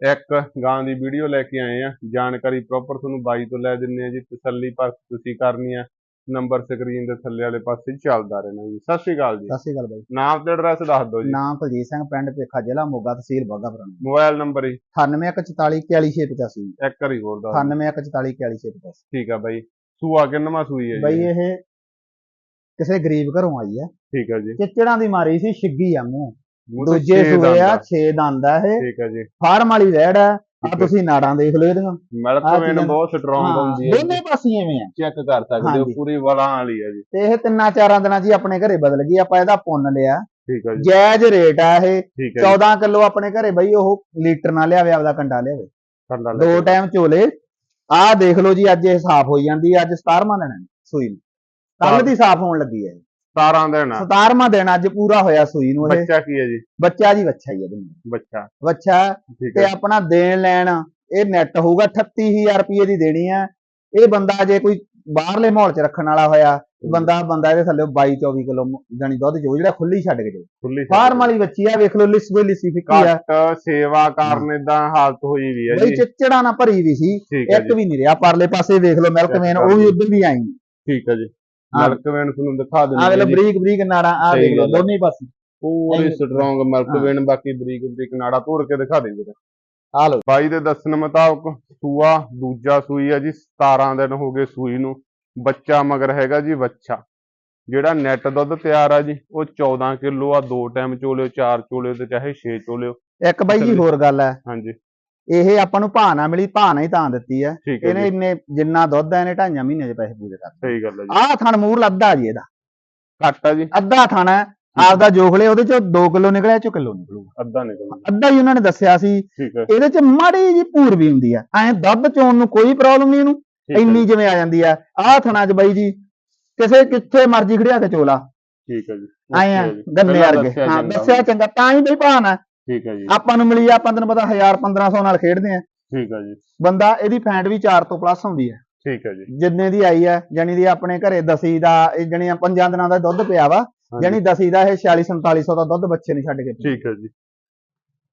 ਇੱਕ ਗਾਂ ਦੀ ਵੀਡੀਓ ਲੈ ਕੇ ਆਏ ਆ। ਜਾਣਕਾਰੀ ਪ੍ਰੋਪਰ ਤੁਹਾਨੂੰ ਬਾਈ ਤੋਂ ਲੈ ਦਿੰਨੇ ਆ ਜੀ। ਤਸੱਲੀ ਪਰ ਤੁਸੀਂ ਕਰਨੀ ਆ। ਨੰਬਰ ਸਕਰੀਨ ਦੇ ਥੱਲੇ ਵਾਲੇ ਪਾਸੇ ਚੱਲਦਾ ਰਹਿਣਾ ਜੀ। ਸਤਿ ਸ਼੍ਰੀ ਅਕਾਲ ਜੀ। ਸਤਿ ਸ਼੍ਰੀ ਅਕਾਲ ਬਾਈ। ਨਾਮ ਤੇ ਐਡਰੈਸ ਦੱਸ ਦਿਓ ਜੀ। ਨਾਮ ਕੁਲਜੀਤ ਸਿੰਘ ਪਿੰਡ ਭੇਖਾ ਜ਼ਿਲ੍ਹਾ ਮੋਗਾ ਤਹਿਸੀਲ ਬਾਗਾ ਪੁਰਾਣਾ ਮੋਬਾਈਲ ਨੰਬਰ ਜੀ 9814441685 ਇੱਕ ਵਾਰੀ ਹੋਰ ਦੱਸ ਦਿਓ। 9814441685 ਠੀਕ ਆ ਬਾਈ। ਸੂਆ ਕਿੰਨਵਾਂ ਸੂਈ ਹੈ ਬਾਈ ਜੀ ਇਹ ਕਿਸੇ ਗਰੀਬ ਘਰੋਂ ਆਈ ਹੈ ਠੀਕ ਆ ਜੀ। ਚਿੱਚੜਾਂ ਦੀ ਮਾਰੀ ਸੀ ਛਿੱਗੀ ਆ ਮੂੰਹ। ਦੂਜੇ ਸੂਏ ਆ ਦੰਦ 6 ਦੰਦ ਆ ਇਹ। ਠੀਕ ਆ ਜੀ। ਫਾਰਮ ਵਾਲੀ ਰੈਡ ਆ ਆ। ਹੈ। ਤੁਸੀਂ ਨਾੜਾਂ ਦੇਖ ਲਓ ਇਹਦੀਆਂ। ਮਿਲਕ ਆਹ ਵੇਨ ਚੀਜ਼ਾਂ- ਬਹੁਤ ਸਟਰੋਂਗ ਹਾਂ ਹੁੰਦੀ ਹੈ ਦੋਨੇ ਪਾਸੇ ਐਵੇਂ ਆ। ਚੈੱਕ ਕਰ ਸਕਦੇ ਹੋ। ਪੂਰੀ ਵਲਾਂ ਵਾਲੀ ਹੈ ਜੀ। ਤੇ ਇਹ ਤਿੰਨਾਂ ਚਾਰਾਂ ਦਿਨਾਂ ਹੀ ਆਪਣੇ ਘਰੇ ਬਦਲ ਗਈ ਆਪਾਂ ਇਹਦਾ ਪੁੰਨ ਲਿਆ। ਠੀਕ ਆ ਜੀ। ਜਾਇਜ਼ ਰੇਟ ਆ ਇਹ। ਠੀਕ ਹੈ ਜੀ। 14 ਕਿਲੋ ਆਪਣੇ ਘਰੇ ਬਈ ਉਹ ਲੀਟਰ ਨਾਲ ਲਿਆਵੇ ਆਪਦਾ ਕੰਡਾ ਲਿਆਵੇ। ਦੋ। ਟਾਈਮ ਚੋਲੇ ਆਹ ਦੇਖ ਲਓ ਜੀ ਅੱਜ ਇਹ ਸਾਫ਼ ਹੋਈ ਜਾਂਦੀ ਹੈ ਅੱਜ 17ਵਾਂ ਦਿਨ ਹੈ ਸੂਈ ਨੂੰ। ਕੱਲ ਦੀ ਸਾਫ਼ ਹੋਣ ਲੱਗੀ ਹੈ। 17 ਦਿਨ। ਆ। 17ਵਾਂ ਦਿਨ ਅੱਜ ਪੂਰਾ ਹੋਇਆ ਸੂਈ ਨੂੰ ਇਹ। ਬੱਚਾ ਕੀ ਹੈ ਜੀ? ਬੱਚਾ ਜੀ ਬੱਚਾ ਹੀ ਹੈ ਨਾਲ। ਬੱਚਾ। ਬੱਚਾ ਤੇ ਆਪਣਾ ਦੇਣ ਲੈਣ ਇਹ ਨੈਟ ਹੋਊਗਾ 38000 ਰੁਪਏ ਦੀ ਦੇਣੀ ਹੈ ਇਹ ਬੰਦਾ ਜੇ ਕੋਈ ਬਾਹਰਲੇ ਮਾਹੌਲ 'ਚ ਰੱਖਣ ਵਾਲਾ ਹੋਇਆ ਬੰਦਾ ਬੰਦਾ ਇਹਦੇ ਥੱਲੇ 22 24 ਕਿਲੋ ਜਾਨੀ ਦੁੱਧ ਜੋ ਜਿਹੜਾ ਖੁੱਲੀ ਛੱਡ ਕੇ ਜੋ ਖੁੱਲੀ ਫਾਰਮ ਵਾਲੀ ਬੱਚੀ ਆ ਵੇਖ ਲਓ ਲਿਸ ਕੋਈ ਲਿਸੀ ਫਿੱਕੀ ਆ। ਸੇਵਾ ਕਾਰਨ ਇਦਾਂ ਹਾਲਤ ਹੋਈ ਵੀ ਬਈ ਜੀ। ਚਿੱਚੜਾ ਨਾ ਭਰੀ ਵੀ ਸੀ ਇੱਕ ਜੀ। ਵੀ ਨਹੀਂ ਰਿਹਾ ਪਰਲੇ ਪਾਸੇ ਵੇਖ ਲਓ ਮਿਲਕ ਮੈਨ ਉਹ ਵੀ। ਉਧਰ ਵੀ ਆਈ ਠੀਕ ਹੈ ਜੀ। ਮਿਲਕ ਵੇਨ ਤੁਹਾਨੂੰ ਦਿਖਾ ਆ ਵੇਖ ਦਿੰਦੇ ਲਓ ਜੀ। ਬਰੀਕ ਬਰੀਕ ਨਾੜਾਂ ਆ ਦੇਖ ਲਓ। ਦੋਨੇ ਪਾਸੇ। ਪੂਰੀ ਸਟਰੋਂਗ ਮਿਲਕ। ਵੇਨ ਬਾਕੀ ਬਰੀਕ ਬਰੀਕ ਨਾੜਾ ਤੋੜ ਕੇ ਦਿਖਾ ਦੇਂਗੇ ਆ ਲਓ ਬਾਈ ਦੇ ਦੱਸਣ ਮੁਤਾਬਕ ਸੂਆ ਦੂਜਾ ਸੂਈ ਹੈ ਜੀ 17 ਦਿਨ ਹੋ ਗਏ ਸੂਈ ਨੂੰ। ਬੱਚਾ ਮਗਰ ਹੈਗਾ ਜੀ ਬੱਚਾ ਜਿਹੜਾ ਨੈਟ ਦੁੱਧ ਤਿਆਰ ਆ ਜੀ ਉਹ 14 ਕਿਲੋ ਆ ਦੋ ਟਾਈਮ ਚੋਲਿਓ ਚਾਰ ਚੋਲਿਓ ਤੇ ਚਾਹੇ 6 ਚੋਲਿਓ। ਇੱਕ ਬਾਈ ਜੀ। ਹੋਰ ਗੱਲ ਹੈ ਹਾਂਜੀ। ਇਹ ਆਪਾਂ ਨੂੰ ਭਾਅ ਨਾ ਮਿਲੀ ਭਾਅ ਨਾ ਹੀ ਤਾਂ ਦਿੱਤੀ ਹੈ। ਠੀਕ ਹੈ ਇਹਨੇ ਜੀ ਇੰਨੇ ਜਿੰਨਾ ਦੁੱਧ ਹੈ ਇਹਨੇ ਢਾਈਆਂ ਮਹੀਨੇ 'ਚ ਪੈਸੇ ਪੂਰੇ ਕਰ ਸਹੀ ਗੱਲ ਹੈ ਜੀ। ਆਹ ਥਣ ਮੂਰ ਲੱਦਾ ਜੀ ਇਹਦਾ। ਘੱਟ ਆ ਜੀ। ਅੱਧਾ ਥਣ ਹੈ ਆਪਦਾ ਜੋਖ ਲਿਆ ਉਹਦੇ 'ਚੋਂ 2 ਕਿਲੋ ਨਿਕਲਿਆ 'ਚੋਂ ਕਿਲੋ ਨਿਕਲੂਗਾ ਅੱਧਾ ਨਿਕਲ। ਅੱਧਾ ਹੀ ਉਹਨਾਂ ਨੇ ਦੱਸਿਆ ਸੀ। ਠੀਕ ਹੈ। ਇਹਦੇ 'ਚ ਮਾੜੀ ਜੀ ਭੂਰ ਵੀ ਹੁੰਦੀ ਆ ਐਂ ਦੁੱਧ ਚੋਣ ਨੂੰ ਕੋਈ ਪ੍ਰੋਬਲਮ ਨਹੀਂ ਇਹਨੂੰ। ਠੀਕ ਹੈ ਇੰਨੀ ਜੀ, ਜਿਵੇਂ ਆ ਜਾਂਦੀ ਆ ਆਹ ਥਣਾ 'ਚ ਬਾਈ ਜੀ ਕਿਸੇ ਕਿੱਥੇ ਮਰਜ਼ੀ ਖੜਿਆ ਕੇ ਚੋਲਾ। ਠੀਕ ਹੈ ਜੀ। ਆਏ ਆ। ਗੰਨੇ ਵਰਗੇ। ਹਾਂ ਦੱਸਿਆ ਚੰਗਾ। ਤਾਂ ਹੀ ਬਈ ਨਾ ਠੀਕ ਹੈ ਜੀ। ਆਪਾਂ ਨੂੰ ਮਿਲੀ ਆ ਆਪਾਂ ਤੈਨੂੰ ਪਤਾ 1000 1500 ਨਾਲ ਖੇਡਦੇ ਆ। ਠੀਕ ਹੈ ਜੀ। ਬੰਦਾ ਇਹਦੀ ਫੈਂਟ ਵੀ 4 ਤੋਂ ਪਲੱਸ ਹੁੰਦੀ ਹੈ। ਠੀਕ ਹੈ ਜੀ। ਜਿੰਨੇ ਦੀ ਆਈ ਹੈ ਜਾਨੀ ਦੀ ਆਪਣੇ ਘਰੇ ਦਸੀ ਦਾ ਇਹ ਜਾਨੀ ਪੰਜਾਂ ਦਿਨਾਂ ਦਾ ਦੁੱਧ ਪਿਆ ਵਾ ਜਾਨੀ ਦਸੀ ਦਾ ਇਹ 46 4700 ਦਾ ਦੁੱਧ ਬੱਚੇ ਨਹੀਂ ਛੱਡ ਕੇ। ਠੀਕ ਹੈ ਜੀ।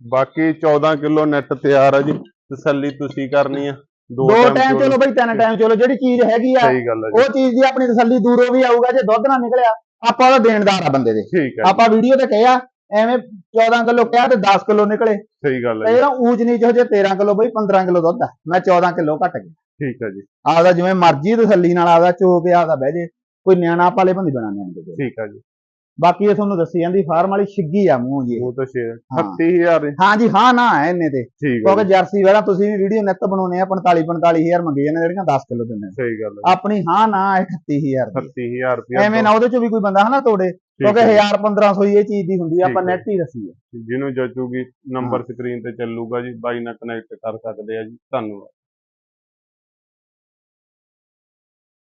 ਬਾਕੀ 14 ਕਿਲੋ ਨੈਟ ਤਿਆਰ ਆ ਜੀ ਤਸੱਲੀ ਤੁਸੀਂ ਕਰਨੀ ਆ। ਦੋ ਟਾਈਮ ਚਲੋ ਬਈ ਤਿੰਨ ਟਾਈਮ ਚਲੋ ਜਿਹੜੀ ਚੀਜ਼ ਹੈਗੀ ਆ ਉਹ ਚੀਜ਼ ਦੀ ਆਪਣੀ ਤਸੱਲੀ ਦੂਰੋਂ ਵੀ ਆਊਗਾ ਜੇ ਦੁੱਧ ਨਾ ਨਿਕਲਿਆ ਆਪਾਂ ਉਹਦਾ ਦੇਣਦਾਰ ਆ ਬੰਦੇ ਦੇ। ਆਪਾਂ ਵੀਡੀਓ ਤੇ ਕਿਹਾ ਐਵੇਂ 14 ਕਿਲੋ ਕਿਹਾ ਤੇ 10 ਕਿਲੋ ਨਿਕਲੇ। ਸਹੀ ਗੱਲ ਹੈ ਤੇ ਜੀ, ਇਹਦਾ ਊਂਚ ਨੀਚ ਹੋ ਜੇ 13 ਕਿਲੋ ਬਈ 15 ਕਿਲੋ ਦੁੱਧ ਆ। ਮੈਂ 14 ਕਿਲੋ ਘਟ ਗਿਆ। ਠੀਕ ਹੈ ਜੀ। ਆਪਦਾ ਜਿਵੇਂ ਮਰਜ਼ੀ ਤਸੱਲੀ ਨਾਲ ਆਪਦਾ ਚੋ ਕੇ ਆਪਦਾ ਬਹਿ ਜੇ। ਕੋਈ ਨਿਆਣਾ ਪਾਲੇ ਬੰਦੀ ਬਣਾ ਨਿਆਣੇ ਦੇ ਠੀਕ ਹੈ ਜੀ। ਬਾਕੀ ਇਹ ਤੁਹਾਨੂੰ ਦੱਸੀ ਜਾਂਦੀ ਫਾਰਮ ਵਾਲੀ ਛਿੱਗੀ ਆ ਮੂੰਹ ਜੀ ਉਹ ਤਾਂ ਹਾਂ। 38000 ਦੀ ਹਾਂ। ਜੀ ਹਾਂ ਨਾ ਹੈ ਇੰਨੇ ਤੇ। ਕਿਉਂਕਿ ਜਰਸੀ ਵੇਲਾ ਤੁਸੀਂ ਵੀ ਵੀਡੀਓ ਨਿੱਤ ਬਣਾਉਨੇ ਆ 45 45000 ਮੰਗੀ ਜਾਂਦੇ ਜਿਹੜੀਆਂ 10 ਕਿਲੋ ਦਿੰਦੇ। ਸਹੀ ਗੱਲ ਹੈ ਆਪਣੀ ਹਾਂ ਨਾ ਹੈ 38000 ਦੀ। 38000 ਰੁਪਏ ਐਵੇਂ ਨਾ ਉਹਦੇ ਚ ਵੀ ਕੋਈ ਬੰਦਾ ਹਨਾ ਤੋੜੇ। ਕਿਉਂਕਿ 1000 1500 ਹੀ ਇਹ ਚੀਜ਼ ਦੀ ਹੁੰਦੀ ਆ ਆਪਾਂ। ਨੈਟ ਹੀ ਦੱਸੀ ਆ। ਜਿਹਨੂੰ ਜਚੂਗੀ ਨੰਬਰ ਸਕਰੀਨ ਤੇ ਚੱਲੂਗਾ ਜੀ ਬਾਈ ਨਾਲ ਕਨੈਕਟ ਕਰ ਸਕਦੇ ਆ ਜੀ। ਧੰਨਵਾਦ।